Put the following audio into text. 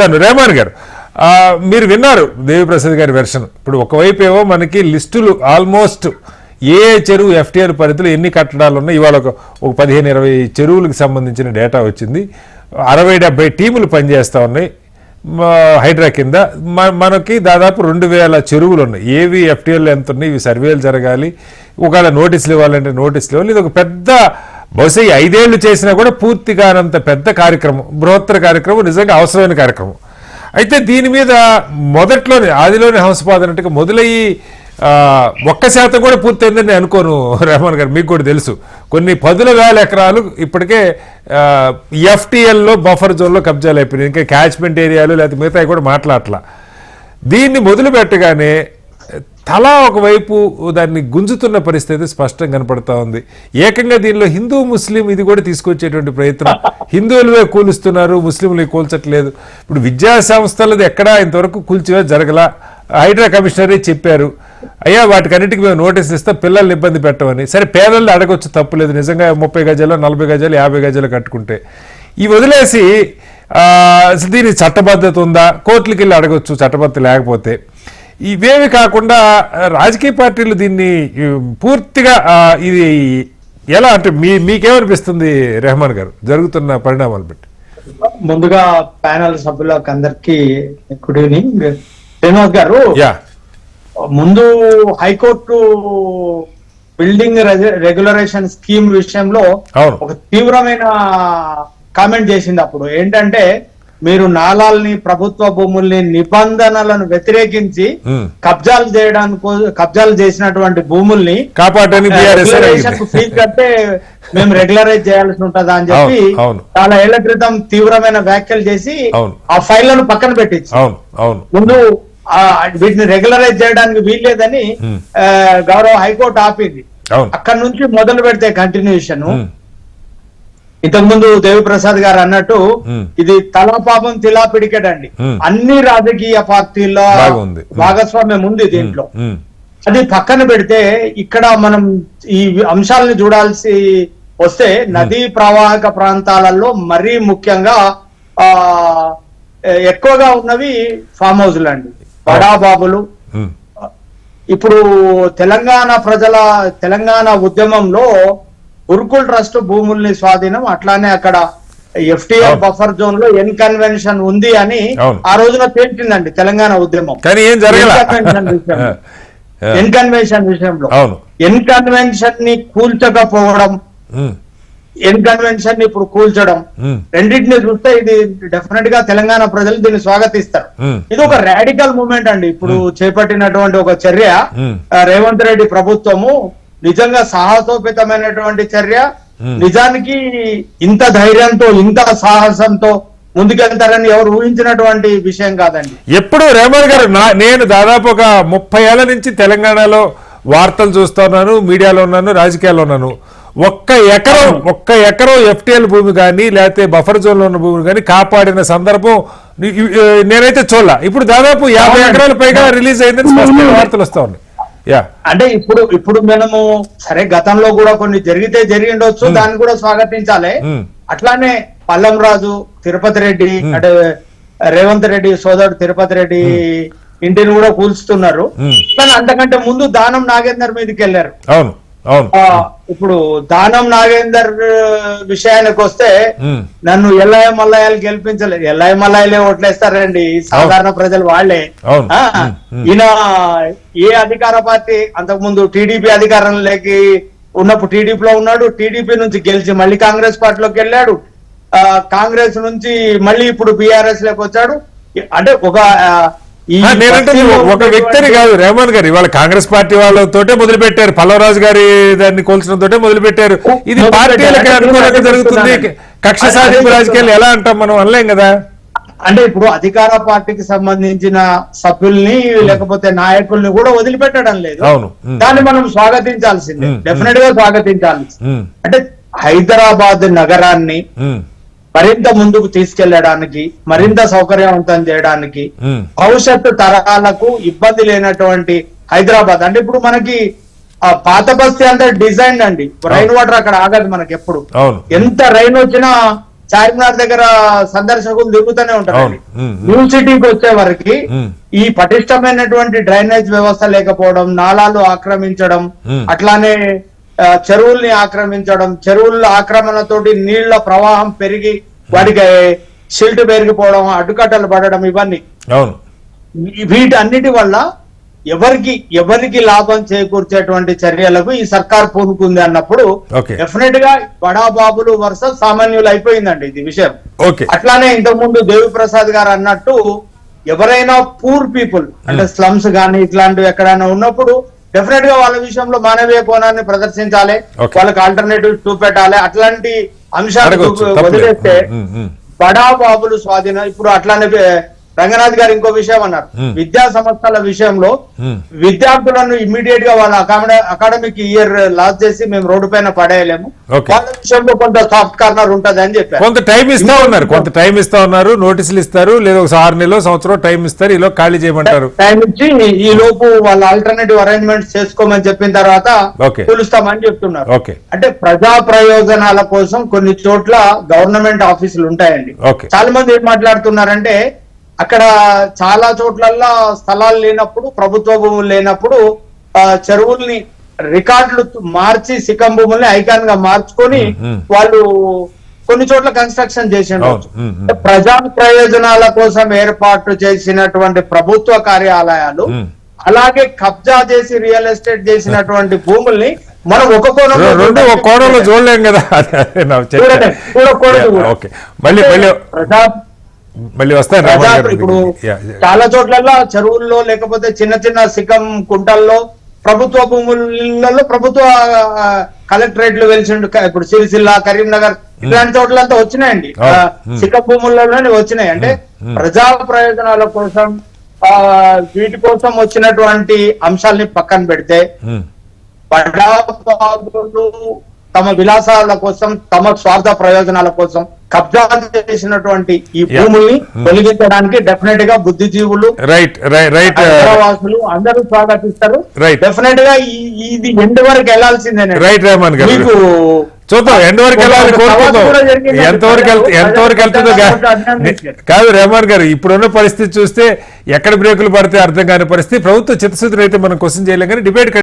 తను రేమాన్ గారు మీరు విన్నారు దేవిప్రసాద్ గారి వెర్షన్. ఇప్పుడు ఒకవైపు ఏమో మనకి లిస్టులు ఆల్మోస్ట్ ఏ చెరువు ఎఫ్టీఆర్ పరిధిలో ఎన్ని కట్టడాలు ఉన్నాయి ఇవాళ ఒక ఒక పదిహేను ఇరవై చెరువులకు సంబంధించిన డేటా వచ్చింది. అరవై డెబ్బై టీములు పనిచేస్తూ ఉన్నాయి. హైడ్రా కింద. మనకి దాదాపు రెండు వేల చెరువులు ఉన్నాయి. ఏవి ఎఫ్టీఎల్ ఎంత ఉన్నాయి ఇవి సర్వేలు జరగాలి. ఒకవేళ నోటీసులు ఇవ్వాలంటే నోటీసులు ఇవ్వాలి. ఇది ఒక పెద్ద బహుశా ఈ ఐదేళ్ళు చేసినా కూడా పూర్తి కానంత పెద్ద కార్యక్రమం బృహత్తర కార్యక్రమం నిజంగా అవసరమైన కార్యక్రమం. అయితే దీని మీద మొదట్లోనే ఆదిలోని హంసపాదనట్టుగా మొదలయ్యి ఒక్క శాతం కూడా పూర్తయిందని నేను అనుకోను రెహమాన్ గారు మీకు కూడా తెలుసు. కొన్ని పదుల వేల ఎకరాలు ఇప్పటికే ఎఫ్టీఎల్లో బఫర్ జోన్లో కబ్జాలు అయిపోయినాయి ఇంకా క్యాచ్మెంట్ ఏరియాలు లేకపోతే మిగతా కూడా మాట్లాడట్లా. దీన్ని మొదలు పెట్టగానే తలా ఒకవైపు దాన్ని గుంజుతున్న పరిస్థితి స్పష్టంగా కనపడతా ఉంది. ఏకంగా దీనిలో హిందూ ముస్లిం ఇది కూడా తీసుకొచ్చేటువంటి ప్రయత్నం. హిందువులవే కూలుస్తున్నారు ముస్లింలు కూల్చట్లేదు. ఇప్పుడు విద్యా సంస్థలది ఎక్కడా ఇంతవరకు కూల్చివే జరగలా. హైడ్రా కమిషనరే చెప్పారు అయ్యా వాటికన్నిటికీ మేము నోటీస్ ఇస్తాం పిల్లల్ని ఇబ్బంది పెట్టమని. సరే పేదల్ని అడగొచ్చు తప్పులేదు నిజంగా ముప్పై గజాలు నలభై గజాలు యాభై గజాలు కట్టుకుంటే. ఈ వదిలేసి దీని దీనికి చట్టబద్ధత ఉందా? కోర్టులకి వెళ్ళి అడగొచ్చు చట్టబద్ధత లేకపోతే. ఇవేవి కాకుండా రాజకీయ పార్టీలు దీన్ని పూర్తిగా ఇది ఎలా అంటే మీ మీకేమనిపిస్తుంది రెహమాన్ గారు? జరుగుతున్న పరిణామాలు బట్టి. ముందుగా ప్యానల్ సభ్యులకు అందరికి గుడ్ ఈవినింగ్. శ్రీనివాస్ గారు యా. ముందు హైకోర్టు బిల్డింగ్ రెగ్యులరేషన్ స్కీమ్ విషయంలో. ఒక తీవ్రమైన కామెంట్ చేసింది అప్పుడు. ఏంటంటే మీరు నాలాల్ని ప్రభుత్వ భూముల్ని నిబంధనలను వ్యతిరేకించి Hmm. కబ్జాలు చేయడానికి కబ్జాలు చేసినటువంటి భూముల్ని ఫీజు కడితే మేము రెగ్యులరైజ్ చేయాల్సి ఉంటదా అని చెప్పి. చాలా ఏళ్ళ క్రితం తీవ్రమైన వ్యాఖ్యలు చేసి. ఆ ఫైళ్ళను పక్కన పెట్టించి ముందు వీటిని రెగ్యులరైజ్ చేయడానికి వీల్లేదని Hmm. గౌరవ హైకోర్టు ఆపింది అక్కడ నుంచి మొదలు పెడితే కంటిన్యూషన్ ఉమ్, ఇంతకు ముందు దేవిప్రసాద్ గారు అన్నట్టు. ఇది తలా పాపం తిలా పిడికెట్ అండి Hmm. అన్ని రాజకీయ పార్టీల బాగుంది. Hmm. భాగస్వామ్యం ఉంది దీంట్లో అది పక్కన పెడితే ఇక్కడ మనం ఈ అంశాలను చూడాల్సి వస్తే నదీ ప్రవాహక ప్రాంతాలలో మరీ ముఖ్యంగా ఆ ఎక్కువగా ఉన్నవి ఫామ్ హౌస్లు అండి బడాబాబులు ఇప్పుడు తెలంగాణ ప్రజల తెలంగాణ ఉద్యమంలో గురుకుల్ ట్రస్ట్ భూముల్ని స్వాధీనం. అట్లానే అక్కడ ఎఫ్టీఆర్. బఫర్ జోన్లో ఎన్ కన్వెన్షన్ ఉంది అని. ఆ రోజున తేల్చిందండి తెలంగాణ ఉద్యమం. ఎన్ కన్వెన్షన్ విషయంలో. ఎన్ కన్వెన్షన్ని కూల్చకపోవడం ఎన్ కన్వెన్షన్ని ఇప్పుడు కూల్చడం రెండింటిని చూస్తే ఇది డెఫినెట్గా తెలంగాణ ప్రజలు దీన్ని స్వాగతిస్తారు. ఇది ఒక రాడికల్ మూమెంట్ అండి. ఇప్పుడు చేపట్టినటువంటి ఒక చర్య. రేవంత్ రెడ్డి ప్రభుత్వము నిజంగా సాహసోపేతమైనటువంటి చర్య. Hmm. నిజానికి ఇంత ధైర్యంతో ఇంత సాహసంతో ముందుకెళ్తారని ఎవరు ఊహించినటువంటి విషయం కాదండి. ఎప్పుడు రేమన్ గారు నేను దాదాపు ఒక ముప్పై ఏళ్ళ నుంచి తెలంగాణలో వార్తలు చూస్తున్నాను మీడియాలో ఉన్నాను రాజకీయాల్లో ఉన్నాను. ఒక్క ఎకరం ఒక్క ఎకరం ఎఫ్టీఎల్ భూమి కానీ లేకపోతే బఫర్ జోన్లో ఉన్న భూమి కానీ కాపాడిన సందర్భం నేనైతే చూడలా. ఇప్పుడు దాదాపు యాభై ఎకరాల పైగా రిలీజ్ అయిందని స్పష్టమైన వార్తలు వస్తా ఉన్నాయి. అంటే ఇప్పుడు ఇప్పుడు మనము సరే గతంలో కూడా కొన్ని జరిగితే జరిగి ఉండొచ్చు దాన్ని కూడా స్వాగతించాలి. Hmm. అట్లానే పల్లం రాజు తిరుపతి రెడ్డి అంటే రేవంత్ రెడ్డి సోదరుడు తిరుపతి రెడ్డి ఇంటిని కూడా కూల్చుతున్నారు. Hmm. కానీ అంతకంటే ముందు దానం నాగేందర్ మీదకి వెళ్ళారు. అవును. ఇప్పుడు దానం నాగేందర్ విషయానికి వస్తే నన్ను ఎల్లయ్య మల్లయ్యలు గెలిపించలేదు ఎల్లయ్య మల్లయ్యలే ఓట్లేస్తారండి సాధారణ ప్రజలు ఉమ్. ఈయన ఏ అధికార పార్టీ అంతకు ముందు టీడీపీ అధికారంలోకి ఉన్నప్పుడు టీడీపీలో ఉన్నాడు టీడీపీ నుంచి గెలిచి మళ్ళీ కాంగ్రెస్ పార్టీలోకి వెళ్ళాడు. ఆ, కాంగ్రెస్ నుంచి మళ్ళీ ఇప్పుడు బీఆర్ఎస్లోకి వచ్చాడు. అంటే ఒక నేనంటే ఒక వ్యక్తిని కాదు రేమన్ గారు. ఇవాళ కాంగ్రెస్ పార్టీ వాళ్ళతోటే మొదలు పెట్టారు పల్లవరాజు గారి దాన్ని కోల్చడంతోటే మొదలు పెట్టారు ఇది పార్టీలకు. అనుకూలంగా జరుగుతుంది. కక్ష సాధింపు. రాజకీయాలు ఎలా అంటాం మనం? అనలేం కదా? అంటే ఇప్పుడు అధికార పార్టీకి సంబంధించిన సభ్యుల్ని లేకపోతే నాయకుల్ని కూడా వదిలిపెట్టడం లేదు. దాన్ని మనం స్వాగతించాల్సిందే. డెఫినెట్గా స్వాగతించాల్సింది. అంటే హైదరాబాద్ నగరాన్ని మరింత ముందుకు తీసుకెళ్ళడానికి మరింత సౌకర్యవంతం చేయడానికి ఉమ్, భవిష్యత్తు తరాలకు ఇబ్బంది లేనటువంటి హైదరాబాద్. అంటే ఇప్పుడు మనకి ఆ పాత బస్తీ అంతా డిజైన్ అండి. రైన్ వాటర్ అక్కడ ఆగదు మనకి ఎప్పుడు. ఎంత రైన్ వచ్చినా చార్మినార్ దగ్గర సందర్శకులు దిగుతూనే ఉంటారు. న్యూ సిటీకి వచ్చే వరకు ఉమ్. ఈ పటిష్టమైనటువంటి డ్రైనేజ్ వ్యవస్థ లేకపోవడం నాలాలు ఆక్రమించడం ఉమ్. అట్లానే చెరువుల్ని ఆక్రమించడం చెరువుల ఆక్రమణతోటి నీళ్ళ ప్రవాహం పెరిగి వాటికి సిల్ట్ పెరిగిపోవడం అడ్డుకట్టలు పడడం ఇవన్నీ. వీటన్నిటి వల్ల ఎవరికి ఎవరికి లాభం చేకూర్చేటువంటి చర్యలకు ఈ సర్కార్ పూనుకుంది అన్నప్పుడు. డెఫినెట్గా బడాబాబులు వరుస సామాన్యులు అయిపోయిందండి ఇది విషయం. ఓకే. అట్లానే ఇంతకుముందు దేవి ప్రసాద్ గారు అన్నట్టు ఎవరైనా పూర్ పీపుల్ అంటే స్లమ్స్ గానీ ఇట్లాంటివి ఎక్కడైనా ఉన్నప్పుడు డెఫినెట్గా వాళ్ళ విషయంలో మానవీయ కోణాన్ని ప్రదర్శించాలి. వాళ్ళకి ఆల్టర్నేటివ్ చూపెట్టాలి అట్లాంటి అంశాలు వదిలేస్తే. బడా బాబులు స్వాధీనం ఇప్పుడు అట్లానే రంగనాథ్ గారు ఇంకో విషయం అన్నారు. విద్యా సంస్థల విషయంలో. విద్యార్థులను ఇమ్మీడియట్గా వాళ్ళ అకాడమిక్ ఇయర్ లాస్ చేసి మేము రోడ్డు పైన పడేయలేము. వాళ్ళ విషయంలో కొంత సాఫ్ట్ కార్నర్ ఉంటది అని చెప్పారు కొంత టైం ఇస్తా ఉన్నారు కొంత టైం ఇస్తా ఉన్నారు నోటీసులు ఇస్తారు లేదా ఒక ఆరు నెలలో సంవత్సరం టైం ఇస్తారు ఈలో ఖాళీ చేయమంటారు టైం ఇచ్చి ఈ లోపు వాళ్ళ ఆల్టర్నేటివ్ అరేంజ్మెంట్స్ చేసుకోమని చెప్పిన తర్వాత. పిలుస్తామని చెప్తున్నారు అంటే ప్రజా ప్రయోజనాల కోసం కొన్ని చోట్ల గవర్నమెంట్ ఆఫీసులు ఉంటాయండి చాలా మంది ఏం మాట్లాడుతున్నారంటే అక్కడ చాలా చోట్లల్లో స్థలాలు లేనప్పుడు ప్రభుత్వ భూములు లేనప్పుడు చెరువుల్ని రికార్డులు మార్చి సికం భూముల్ని ఐకాన్గా మార్చుకొని. వాళ్ళు కొన్ని చోట్ల కన్స్ట్రక్షన్ చేసి ఉండవచ్చు. ప్రజా ప్రయోజనాల కోసం ఏర్పాటు చేసినటువంటి ప్రభుత్వ కార్యాలయాలు. అలాగే కబ్జా చేసి రియల్ ఎస్టేట్ చేసినటువంటి భూముల్ని మనం ఒక కోణంలో రెండు ఒక కోణంలో చూడలేం కదా. చూడకూడదు మళ్ళీ మళ్ళీ. మళ్ళీ ఇప్పుడు. చాలా చోట్లలో చెరువుల్లో లేకపోతే చిన్న చిన్న సికం కుంటల్లో ప్రభుత్వ భూములలో ప్రభుత్వ కలెక్టరేట్లు వెలిసిండు ఇప్పుడు సిరిసిల్ల కరీంనగర్ ఇలాంటి చోట్లంతా వచ్చినాయండి. ఆ, ఆ, మ్. సికం భూముల్లోనే వచ్చినాయి. అంటే మ్. ప్రజా ప్రయోజనాల కోసం వీటి కోసం వచ్చినటువంటి అంశాల్ని పక్కన పెడితే బడాబాబులు తమ విలాసాల కోసం తమ స్వార్థ ప్రయోజనాల కోసం కబ్జా చేసినటువంటి ఈ. భూముల్ని Hmm. తొలగించడానికి డెఫినెట్గా బుద్ధిజీవులు రైట్ రైట్ నగరవాసులు అందరూ స్వాగతిస్తారు. డెఫినెట్గా ఇది ఎండ్ వరకు వెళ్ళాల్సిందేనండి రైట్ రెహమాన్ గారు మీకు చూద్దాం ఎండ్ వరకు కోరుకుందాం. ఎంతవరకు ఎంతవరకు వెళ్తుందో. కాదు రెహమాన్ గారు ఇప్పుడున్న పరిస్థితి చూస్తే ఎక్కడ బ్రేకులు పడితే అర్థం కాని పరిస్థితి ప్రభుత్వ చిత్తశుద్ధి అయితే మనం క్వశ్చన్ చేయలేం కానీ డిబేట్